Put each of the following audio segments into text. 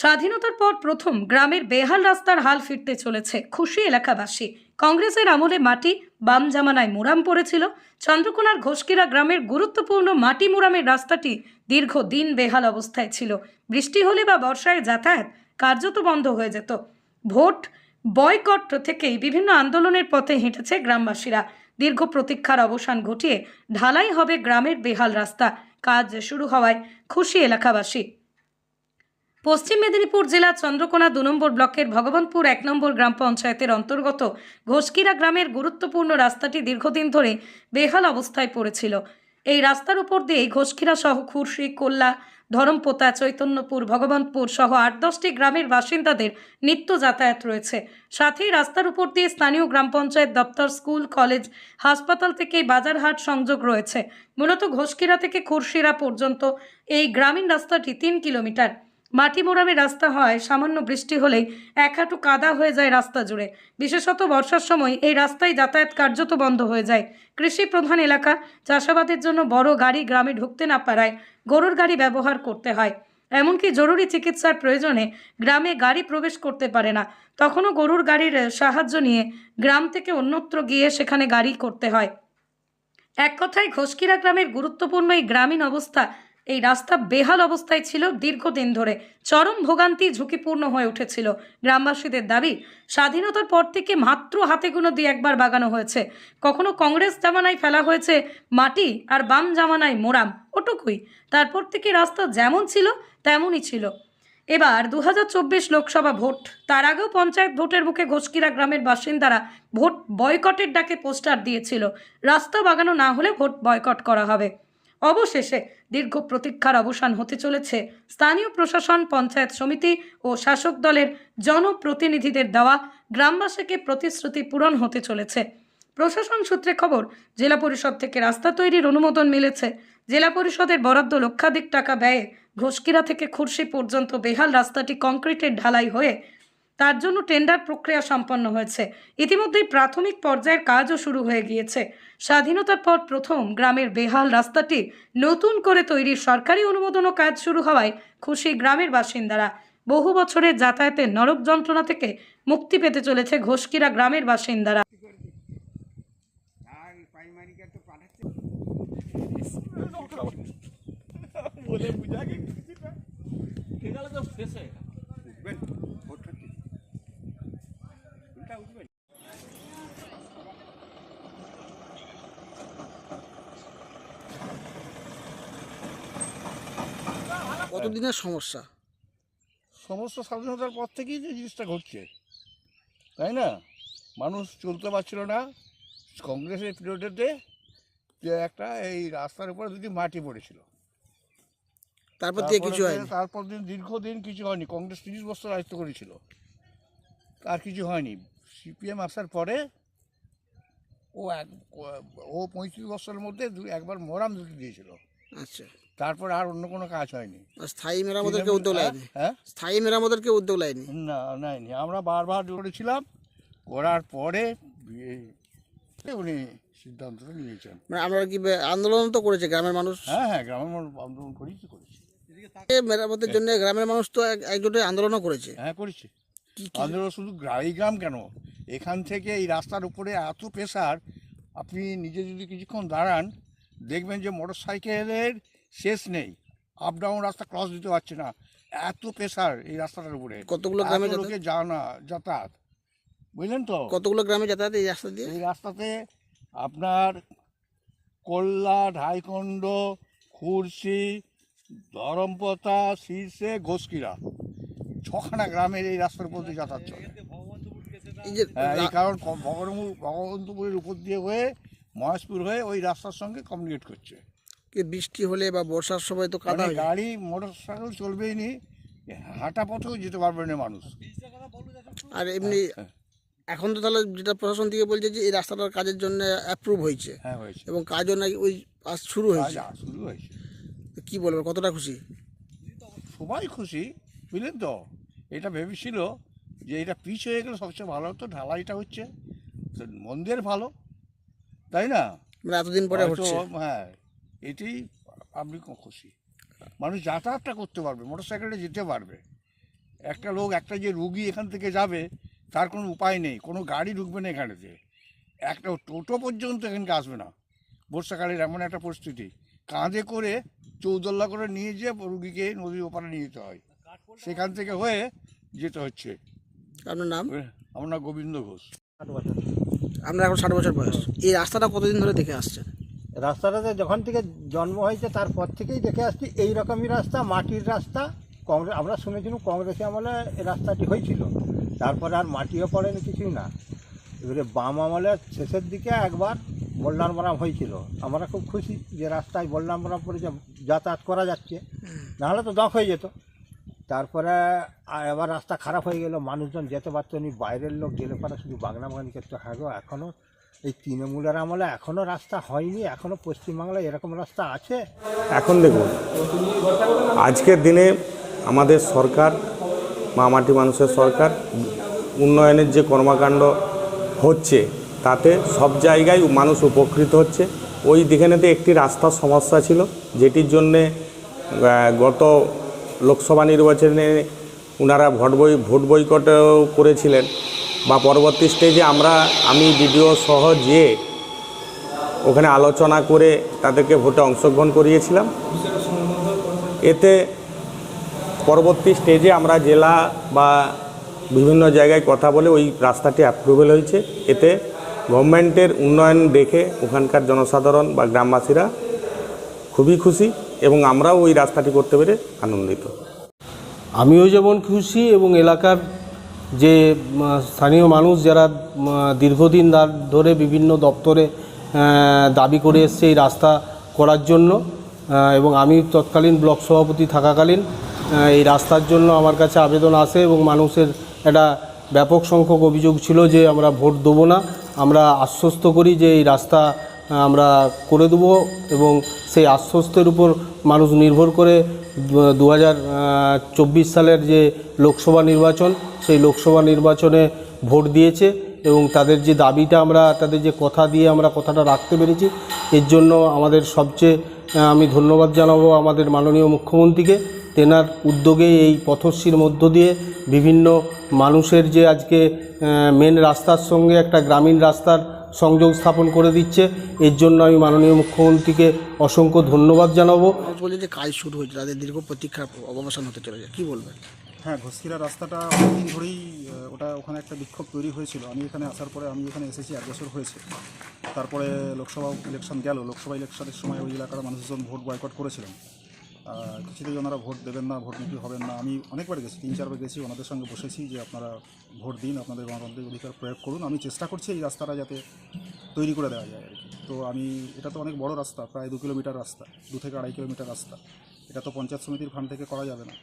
স্বাধীনতার পর প্রথম গ্রামের বেহাল রাস্তার হাল ফিরতে চলেছে খুশি এলাকাবাসী। কংগ্রেসের আমলে মাটি বাম জামানায় মোরাম পড়েছিল। চন্দ্রকোনার ঘোষকিরা গ্রামের গুরুত্বপূর্ণ মাটি মোরামের রাস্তাটি দীর্ঘ দিন বেহাল অবস্থায় ছিল। বৃষ্টি হলে বা বর্ষায় যাতায়াত কার্যত বন্ধ হয়ে যেত। ভোট বয়কট থেকেই বিভিন্ন আন্দোলনের পথে হেঁটেছে গ্রামবাসীরা। দীর্ঘ প্রতীক্ষার অবসান ঘটিয়ে ঢালাই হবে গ্রামের বেহাল রাস্তা। কাজ শুরু হওয়ায় খুশি এলাকাবাসী। পশ্চিম মেদিনীপুর জেলা চন্দ্রকোনা দু নম্বর ব্লকের ভগবানপুর এক নম্বর গ্রাম পঞ্চায়েতের অন্তর্গত ঘোষকিরা গ্রামের গুরুত্বপূর্ণ রাস্তাটি দীর্ঘদিন ধরে বেহাল অবস্থায় পড়েছিল। এই রাস্তার উপর দিয়ে ঘোষকিরা সহ খুরশি, কোল্লা, ধরমপোতা, চৈতন্যপুর ভগবানপুর সহ আট দশটি গ্রামের বাসিন্দাদের নিত্য যাতায়াত রয়েছে। সাথেই রাস্তার উপর দিয়ে স্থানীয় গ্রাম পঞ্চায়েত দপ্তর, স্কুল, কলেজ, হাসপাতাল থেকে বাজারহাট সংযোগ রয়েছে। মূলত ঘোষকিরা থেকে খুরশিরা পর্যন্ত এই গ্রামীণ রাস্তাটি তিন কিলোমিটার। মাটি মোড়ামে রাস্তা হয়, সামান্য বৃষ্টি হলেই এক হাঁটু কাদা হয়ে যায় রাস্তা জুড়ে। বিশেষত বর্ষার সময় এই রাস্তায় যাতায়াত কার্যত বন্ধ হয়ে যায়। কৃষি প্রধান এলাকা চাষাবাদের জন্য বড় গাড়ি গ্রামে ঢুকতে না পারায় গরুর গাড়ি ব্যবহার করতে হয়। এমনকি জরুরি চিকিৎসার প্রয়োজনে গ্রামে গাড়ি প্রবেশ করতে পারে না। তখনও গরুর গাড়ির সাহায্য নিয়ে গ্রাম থেকে অন্যত্র গিয়ে সেখানে গাড়ি করতে হয়। এক কথায় ঘোষকিরা গ্রামের গুরুত্বপূর্ণ এই গ্রামীণ অবস্থা এই রাস্তা বেহাল অবস্থায় ছিল দীর্ঘদিন ধরে। চরম ভোগান্তি ঝুঁকিপূর্ণ হয়ে উঠেছিল গ্রামবাসীদের দাবি, স্বাধীনতার পর থেকে মাত্র হাতে গুনো দিয়ে একবার বাগানো হয়েছে। কখনো কংগ্রেস জামানায় ফেলা হয়েছে মাটি আর বাম জামানায় মোরাম, ওটুকুই। তারপর থেকে রাস্তা যেমন ছিল, তেমনই ছিল। এবার দু হাজার চব্বিশ লোকসভা ভোট, তার আগেও পঞ্চায়েত ভোটের মুখে ঘোষকিরা গ্রামের বাসিন্দারা ভোট বয়কটের ডাকে পোস্টার দিয়েছিল। রাস্তা বাগানো না হলে ভোট বয়কট করা হবে। অবশেষে দীর্ঘ প্রতীক্ষার অবসান হতে চলেছে। স্থানীয় প্রশাসন, পঞ্চায়েত সমিতি ও শাসক দলের জনপ্রতিনিধিদের দেওয়া গ্রামবাসীকে প্রতিশ্রুতি পূরণ হতে চলেছে। প্রশাসন সূত্রে খবর, জেলা পরিষদ থেকে রাস্তা তৈরির অনুমোদন মিলেছে। জেলা পরিষদের বরাদ্দ লক্ষাধিক টাকা ব্যয়ে ঘোষকিরা থেকে খুরশি পর্যন্ত বেহাল রাস্তাটি কংক্রিটের ঢালাই হয়ে তার জন্য টেন্ডার প্রক্রিয়া সম্পন্ন হয়েছে। ইতিমধ্যেই প্রাথমিক পর্যায়ের কাজও শুরু হয়ে গিয়েছে। স্বাধীনতার পর প্রথম গ্রামের বেহাল রাস্তাটি নতুন করে তৈরির সরকারি অনুমোদনও কাজ শুরু হওয়ায় খুশি গ্রামের বাসিন্দারা। বহু বছরের যাতায়াতের নরক যন্ত্রণা থেকে মুক্তি পেতে চলেছে ঘোষকিরা গ্রামের বাসিন্দারা। বলে বুঝা গে কিছুটা। এখানে তো শেষে উঠবেন ভোট হচ্ছে উল্টা উঠবেন কতদিনের সমস্যা? সমস্ত স্বাধীনতার পর থেকেই যে জিনিসটা ঘটছে তাই না? মানুষ চলতে পারছিল না। কংগ্রেসের পিরিয়ডেতে যে একটা এই রাস্তার উপরে দুটি মাটি পড়েছিল। তারপর দিয়ে কিছু হয়নি? তারপর দিন দীর্ঘদিন কিছু হয়নি। কংগ্রেস তিরিশ বছর রাজত্ব করেছিল। আর কিছু হয়নি। সিপিএম আসার পরে ও এক ও পঁয়ত্রিশ বছরের মধ্যে দু- একবার মোরাম দুটি দিয়েছিল। আচ্ছা। তারপর আর অন্য কোনো কাজ হয়নি। স্থায়ী মেরামতের কেউ উদ্যোগ নেয়নি? হ্যাঁ স্থায়ী মেরামতের কেউ উদ্যোগ নেয়নি? না নেয়নি। আমরা বারবার করেছিলাম করার পরে উনি সিদ্ধান্তটা নিয়েছেন। মানে আমরা কি আন্দোলন তো করেছে গ্রামের মানুষ? হ্যাঁ হ্যাঁ গ্রামের মানুষ আন্দোলন করেছি। করেছি মেরামতের জন্য গ্রামের মানুষ তো এক- একজোটে আন্দোলনও করেছে। হ্যাঁ করেছি। আন্দোলন শুধু এই গ্রাম কেন? এখান থেকে এই রাস্তার উপরে এত প্রেশার আপনি নিজে যদি কিছুক্ষণ দাঁড়ান দেখবেন যে মোটর সাইকেলের শেষ নেই। আপ ডাউন রাস্তা ক্রস দিতে পারছে না। এত প্রেশার এই রাস্তাটার উপরে। কতগুলো গ্রামে লোকে জানা যাতায়াত। বুঝলেন তো? কতগুলো গ্রামে যাতায়াত এই রাস্তা দিয়ে? এই রাস্তাতে আপনার কল্লা ঢাইকন্ড খুরশি ধরমপতা শীর্ষে ঘোষকিরা। ছখানা গ্রামের এই রাস্তার উপর দিয়ে যাতায়াত চলে। এই হ্যাঁ, এই কারণ ভগবানপুর ভগবন্তপুরের উপর দিয়ে হয়ে মহেশপুর হয়ে ওই রাস্তার সঙ্গে কমিউনিকেট করছে। কি বৃষ্টি হলে বা বর্ষার সময় তো কাদা মানে হয়ে। গাড়ি মোটর সাইকেল চলবেই নি হাঁটা পথেও যেতে পারবে না মানুষ। আর এমনি হ্যাঁ। এখন তো তাহলে যেটা প্রশাসন থেকে বলছে যে এই রাস্তাটার কাজের জন্য অ্যাপ্রুভ হয়েছে। হ্যাঁ হয়েছে। এবং কাজও নাকি ওই আজ শুরু হয়েছে। শুরু হয়েছে। কি বলব কতটা খুশি? সবাই খুশি বুঝলেন তো? এটা ভেবেছিল যে এটা পিচ হয়ে গেলে সবচেয়ে ভালো হতো ঢালাইটা হচ্ছে। মন্দির ভালো। তাই না? মানে এতদিন পরে হচ্ছে। হ্যাঁ এটাই আপনি খুশি। মানুষ যাতায়াতটা করতে পারবে মোটর সাইকেলে যেতে পারবে। একটা লোক একটা যে রুগী এখান থেকে যাবে তার কোনো উপায় নেই কোনো গাড়ি ঢুকবে না এখানেতে একটা টোটো পর্যন্ত এখানকে আসবে না। বর্ষাকালের এমন একটা পরিস্থিতি। কাঁধে করে চৌদল্লা করে নিয়ে যেয়ে রুগীকে নদীর ওপারে নিয়ে যেতে হয়। সেখান থেকে হয়ে যেতে হচ্ছে। আপনার নাম? আমার নাম গোবিন্দ ঘোষ। আপনার এখন ষাট বছর বয়স। এই রাস্তাটা কতদিন ধরে দেখে আসছেন? রাস্তাটাতে যখন থেকে জন্ম হয়েছে তারপর থেকেই দেখে আসছি এই রকমই রাস্তা মাটির রাস্তা। কংগ্রেস আমরা শুনেছিলাম কংগ্রেসে আমলে এই রাস্তাটি হয়েছিল। তারপরে আর মাটিও পড়েনি কিছুই না। এবারে বাম আমলের শেষের দিকে একবার বল্লার মারাম হয়েছিল। আমরা খুব খুশি যে রাস্তায় বল্লার মারাম পরে যাতায়াত করা যাচ্ছে। নাহলে তো দখ হয়ে যেত। তারপরে এবার রাস্তা খারাপ হয়ে গেল। মানুষজন যেতে পারতো না, বাইরের লোক গেলে পারে, শুধু বাগনা বাগানি করতে। হয় গো এখনও এই তৃণমূলের আমলে এখনও রাস্তা হয়নি এখনও পশ্চিমবাংলায় এরকম রাস্তা আছে? এখন দেখুন, আজকের দিনে আমাদের সরকার মামাটি মানুষের সরকার উন্নয়নের যে কর্মকাণ্ড হচ্ছে, তাতে সব জায়গায় মানুষ উপকৃত হচ্ছে। ওই দিকেনেতে একটি রাস্তার সমস্যা ছিল, যেটির জন্যে গত লোকসভা নির্বাচনে ওনারা ভোট বই, ভোট বৈকটও করেছিলেন। বা পরবর্তী স্টেজে আমরা, আমি ভিডিও সহ যেয়ে ওখানে আলোচনা করে তাদেরকে ভোটে অংশগ্রহণ করিয়েছিলাম। এতে পরবর্তী স্টেজে আমরা জেলা বা বিভিন্ন জায়গায় কথা বলে ওই রাস্তাটি অ্যাপ্রুভেল হয়েছে। এতে গভর্নমেন্টের উন্নয়ন দেখে ওখানকার জনসাধারণ বা গ্রামবাসীরা খুবই খুশি। এবং আমরাও ওই রাস্তাটি করতে পেরে আনন্দিত। আমিও যেমন খুশি এবং এলাকার যে স্থানীয় মানুষ যারা দীর্ঘদিন ধরে বিভিন্ন দপ্তরে দাবি করে এসছে এই রাস্তা করার জন্য এবং আমি তৎকালীন ব্লক সভাপতি থাকাকালীন এই রাস্তার জন্য আমার কাছে আবেদন আসে এবং মানুষের একটা ব্যাপক সংখ্যক অভিযোগ ছিল যে আমরা ভোট দেবো না। আমরা আশ্বস্ত করি যে এই রাস্তা আমরা করে দেবো এবং সেই আশ্বস্তের উপর মানুষ নির্ভর করে দু হাজার চব্বিশ সালের যে লোকসভা নির্বাচন, সেই লোকসভা নির্বাচনে ভোট দিয়েছে এবং তাদের যে দাবিটা আমরা, তাদের যে কথা দিয়ে আমরা কথাটা রাখতে পেরেছি, এর জন্য আমাদের সবচেয়ে আমি ধন্যবাদ জানাব আমাদের মাননীয় মুখ্যমন্ত্রীকে। তেনার উদ্যোগে এই পথশ্রীর মধ্য দিয়ে বিভিন্ন মানুষের যে আজকে মেন রাস্তার সঙ্গে একটা গ্রামীণ রাস্তার সংযোগ স্থাপন করে দিচ্ছে। এর জন্য আমি মাননীয় মুখ্যমন্ত্রীকে অসংখ্য ধন্যবাদ জানাব। বলছে যে কাজ শুরু হয়েছে তাদের দীর্ঘ প্রতীক্ষার অবসান হতে চলেছে কি বলবেন? হ্যাঁ ঘোষকিরা রাস্তাটা অনেকদিন ধরেই ওটা ওখানে একটা বিক্ষোভ তৈরি হয়েছিল। আমি এখানে আসার পরে আমি এখানে এসেছি এক বছর হয়েছে। তারপরে লোকসভা ইলেকশন গেল। লোকসভা ইলেকশনের সময় ওই এলাকার মানুষজন ভোট বয়কট করেছিলেন। কিছুতেই ওনারা ভোট দেবেন না, ভোট নিতে হবেন না। আমি অনেকবার গেছি তিন চারবার গেছি, ওনাদের সঙ্গে বসেছি যে আপনারা ভোট দিন, আপনাদের গণতান্ত্রিক অধিকার প্রয়োগ করুন। আমি চেষ্টা করছি এই রাস্তাটা যাতে তৈরি করে দেওয়া যায় আর কি। তো আমি, এটা তো অনেক বড় রাস্তা, প্রায় দু কিলোমিটার রাস্তা, দু থেকে আড়াই কিলোমিটার রাস্তা। এটা তো পঞ্চায়েত সমিতির ফান্ড থেকে করা যাবে না।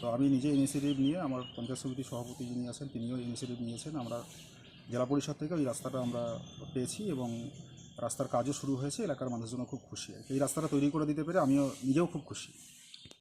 তো আমি নিজে ইনিশিয়েটিভ নিয়ে আমার পঞ্চায়েত সমিতির সভাপতি যিনি আছেন, তিনিও ইনিশিয়েটিভ নিয়েছেন। আমরা জেলা পরিষদ থেকে ওই রাস্তাটা আমরা পেয়েছি এবং রাস্তার কাজও শুরু হয়েছে, এলাকার মানুষজনও খুব খুশি। এই রাস্তাটা তৈরি করে দিতে পেরে আমিও নিজেও খুব খুশি।